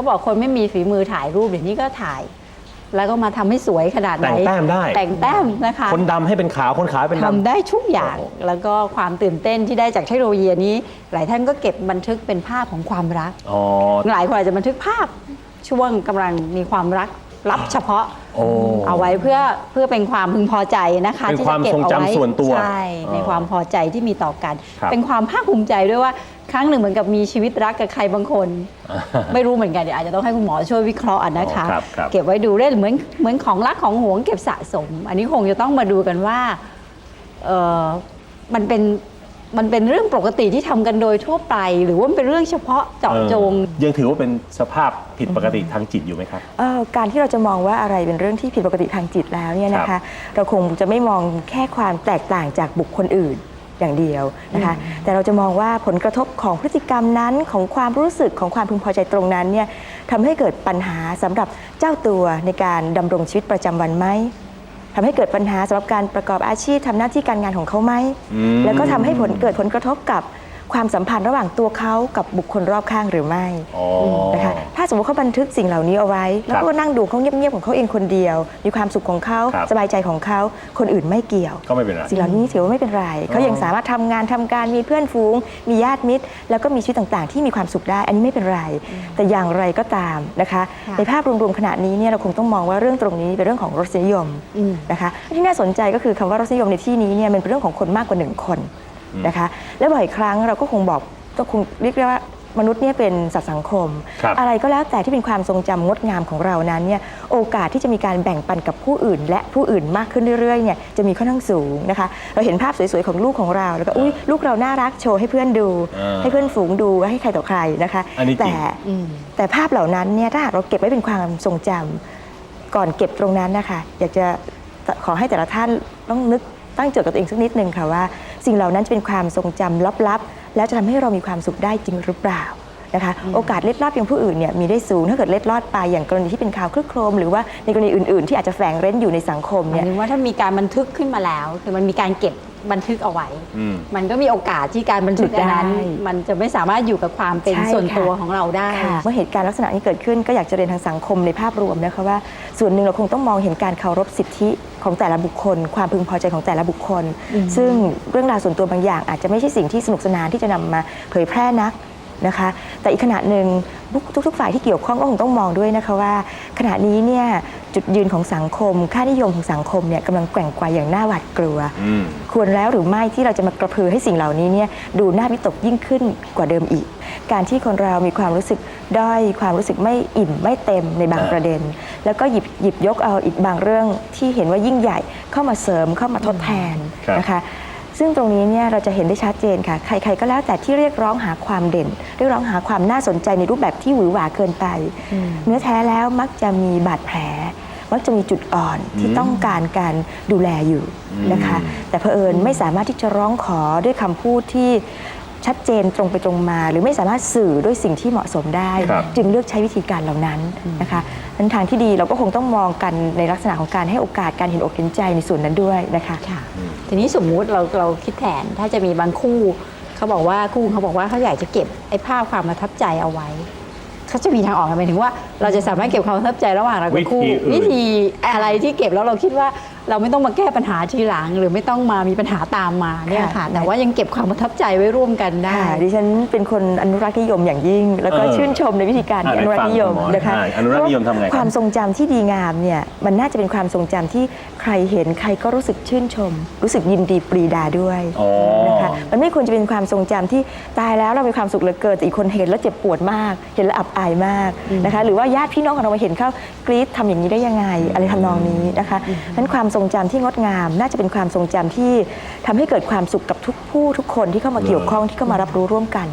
เขาบอกคนไม่มีฝีมือถ่ายรูปเดี๋ยวนี้ก็ถ่าย แล้วก็มาทำให้สวยขนาดไหนแต่งแต้มได้ แต่งแต้มนะคะคนดำให้เป็นขาวคนขาวให้เป็นทำดำได้ทุกอย่างโอ้โหแล้วก็ความตื่นเต้นที่ได้จากเทคโนโลยีนี้ หลายท่านก็เก็บบันทึกเป็นภาพของความรัก อ๋อ หลายคนอาจจะบันทึกภาพช่วงกำลังมีความรัก ลับเฉพาะโอ้ เอาไว้เพื่อเพื่อเป็นความพึงพอใจนะคะเป็นที่ความจะเก็บทรงเอาจำไว้ส่วนตัวใช่ในอ่าความพอใจที่มีต่อกัน ครับเป็นความภาคภูมิใจด้วยว่าครั้งหนึ่งเหมือนกับมีชีวิตรักกับใครบางคนไม่รู้เหมือนกันเดี๋ยวอาจจะต้องให้คุณหมอช่วยวิเคราะห์อะนะคะ อ๋อครับครับ เก็บไว้ดูเล่นเหมือนเหมือนของรักของหวงเก็บสะสม อันนี้คงจะต้องมาดูกันว่าเออมันเป็น มันเป็นเรื่องปกติที่ทำกันโดยทั่วไป หรือว่ามันเป็นเรื่องเฉพาะเจาะจงเออยังถือว่าเป็นสภาพผิดปกติทางจิตอยู่ไหมครับเอ่อการที่เราจะมองว่าอะไรเป็นเรื่องที่ผิดปกติทางจิตแล้วเนี่ยนะครัคะบเราคงจะไม่มองแค่ความแตกต่างจากบุคคลอื่นอย่างเดียวนะคะแต่เราจะมองว่าผลกระทบของพฤติกรรมนั้นของความรู้สึกของความพึงพอใจตรงนั้นเนี่ยทำให้เกิดปัญหาสำหรับเจ้าตัวในการดำรงชีวิตประจำวันไหม ทำให้เกิดปัญหาสำหรับการประกอบอาชีพทำหน้าที่การงานของเขาไหมอืมแล้วก็ทำให้ผลเกิดผลกระทบกับความสัมพันธ์ระหว่างตัวเขากับบุคคลรอบข้างหรือไม่อ๋อนะคะถ้า สมมติเขาบันทึกสิ่งเหล่านี้เอาไว้ แล้วก็นั่งดูเขาเงียบๆของเขาเองคนเดียว มีความสุขของเขาครับสบายใจของเขาคนอื่นไม่เกี่ยว ก็ไม่เป็นไรสิ่งเหล่านี้ถือว่าไม่เป็นไรเขายังสามารถทำงานทำการมีเพื่อนฝูง มีญาติมิตร แล้วก็มีชีวิตต่างๆ ที่มีความสุขได้ อันนี้ไม่เป็นไร แต่อย่างไรก็ตามนะคะค่ะในภาพรวมๆขณะนี้เนี่ยเราคงต้องมองว่าเรื่องตรงนี้เป็นเรื่องของรสนิยมอืมนะคะที่น่าสนใจก็คือคำว่ารสนิยมในที่นี้เนี่ยมันเป็นเรื่องของคนมากกว่าหนึ่งคนนะคะและบ่อยครั้งเราก็คงบอกก็คงเรียกได้ว่า มนุษย์เนี่ยเป็นสัตว์สังคม ครับอะไรก็แล้วแต่ที่เป็นความทรงจำงดงามของเรานั้นเนี่ยโอกาสที่จะมีการแบ่งปันกับผู้อื่น และผู้อื่นมากขึ้นเรื่อยๆเนี่ยจะมีค่อนข้างสูงนะคะ เราเห็นภาพสวยๆของลูกของเราแล้วก็อุ้ยลูกเราน่ารักโชว์ให้เพื่อนดู อ่าให้เพื่อนฝูงดูให้ใครต่อใครนะคะ อันนี้จริงแต่แต่ภาพเหล่านั้นเนี่ยถ้าหากเราเก็บไว้เป็นความทรงจำก่อนเก็บตรงนั้นนะคะ อยากจะขอให้แต่ละท่านต้องนึกตั้งโจทย์กับตัวเองสักนิดนึงค่ะว่า สิ่งเหล่านั้นจะเป็นความทรงจำลับๆ แล้วจะทำให้เรามีความสุขได้จริงหรือเปล่า นะคะโอกาสเล็ดลอดอย่างผู้อื่นเนี่ยมีได้สูงถ้าเกิดเล็ดลอดไปอย่างกรณีที่เป็นข่าวคลึกโครม หรือว่าในกรณีอื่น ๆ ที่อาจจะแฝงเร้นอยู่ในสังคมหมายเนี่ยถึงว่าถ้ามีการบันทึกขึ้นมาแล้ว คือมันมีการเก็บบันทึกเอาไว้อืมมันก็มีโอกาสที่การบันทึกอันนั้นได้มันจะไม่สามารถอยู่กับความเป็นใช่ส่วนค่ะตัวของเราได้ค่ะเมื่อเหตุการณ์ลักษณะนี้เกิดขึ้นก็อยากจะเรียนทางสังคมในภาพรวมนะคะว่า ส่วนหนึ่งเราคงต้องมองเห็นการเคารพสิทธิของแต่ละบุคคล ความพึงพอใจของแต่ละบุคคล ซึ่งเรื่องราวส่วนตัวบางอย่าง อาจจะไม่ใช่สิ่งที่สนุกสนานที่จะนำมาเผยแพร่นัก นะคะ แต่อีกขณะหนึ่งทุกๆ ฝ่ายที่เกี่ยวข้องก็คงต้องมองด้วยนะคะว่า ขณะนี้เนี่ยจุดยืนของสังคม ค่านิยมของสังคมเนี่ยกำลังแกว่งไกวอย่างน่าหวาดกลัวอืมควรแล้วหรือไม่ที่เราจะมากระพือให้สิ่งเหล่านี้เนี่ยดูน่าวิตกยิ่งขึ้นกว่าเดิมอีก การที่คนเรามีความรู้สึกด้อยความรู้สึกไม่อิ่มไม่เต็มในบางอ่าประเด็น แล้วก็หยิบหยิบยกเอาอีกบางเรื่องที่เห็นว่ายิ่งใหญ่เข้ามาเสริมเข้ามาทดแทนครับนะคะ ซึ่งตรงนี้เนี่ยเราจะเห็นได้ชัดเจนค่ะ ใครๆก็แล้วแต่ที่เรียกร้องหาความเด่น เรียกร้องหาความน่าสนใจในรูปแบบที่หวือหวาเกินไป เนื้อแท้แล้วมักจะมีบาดแผลมักจะมีจุดอ่อนที่ต้องการการดูแลอยู่นะคะ แต่เผอิญไม่สามารถที่จะร้องขอด้วยคำพูดที่ ชัดเจนตรงไปตรงมา หรือไม่สามารถสื่อด้วยสิ่งที่เหมาะสมได้ ครับจึงเลือกใช้วิธีการเหล่านั้นนะคะนั้นทางที่ดีเราก็คงต้องมองกันในลักษณะของการให้โอกาสการเห็นอกเห็นใจในส่วนนั้นด้วยนะคะ ค่ะ ทีนี้สมมุติเราเราคิดแผนถ้าจะมีบางคู่เขาบอกว่าคู่เขาบอกว่าเขาอยากจะเก็บไอ้ภาพความประทับใจเอาไว้เขาจะมีทางออกหมายถึงว่า เราจะสามารถเก็บความประทับใจระหว่างเรากับคู่วิธีอื่น วิธีอะไรที่เก็บแล้วเราคิดว่า เราไม่ต้องมาแก้ปัญหาทีหลัง หรือไม่ต้องมามีปัญหาตามมาเนี่ยค่ะค่ะแต่ว่ายังเก็บความประทับใจไว้ร่วมกันได้ค่ะดิฉันเป็นคนอนุรักษ์นิยมอย่างยิ่ง แล้วก็เออชื่นชมในวิธีการที่อะอนุรักษ์นิยมไหนฟังนะคะหน่อยอนุรักษ์นิยมทำไงครับความทรงจำที่ดีงามเนี่ยมันน่าจะเป็นความทรงจำที่ใครเห็นใครก็รู้สึกชื่นชม รู้สึกยินดีปรีดาด้วยอ๋อนะคะมันไม่ควรจะเป็นความทรงจำที่ตายแล้วเรามีความสุขเหลือเกินแต่อีกคนเห็นแล้วเจ็บปวดมาก เห็นแล้วอับอายมากนะคะ หรือว่าญาติพี่น้องของเรามาเห็นเขากรี๊ดทำอย่างนี้ได้ยังไง อะไรทำนองนี้นะคะนั้นความทรงจำที่งดงาม น่าจะเป็นความทรงจำที่ทำให้เกิดความสุขกับทุกผู้ทุกคนที่เข้ามาเกี่ยวข้องที่เข้ามารับรู้ร่วมกัน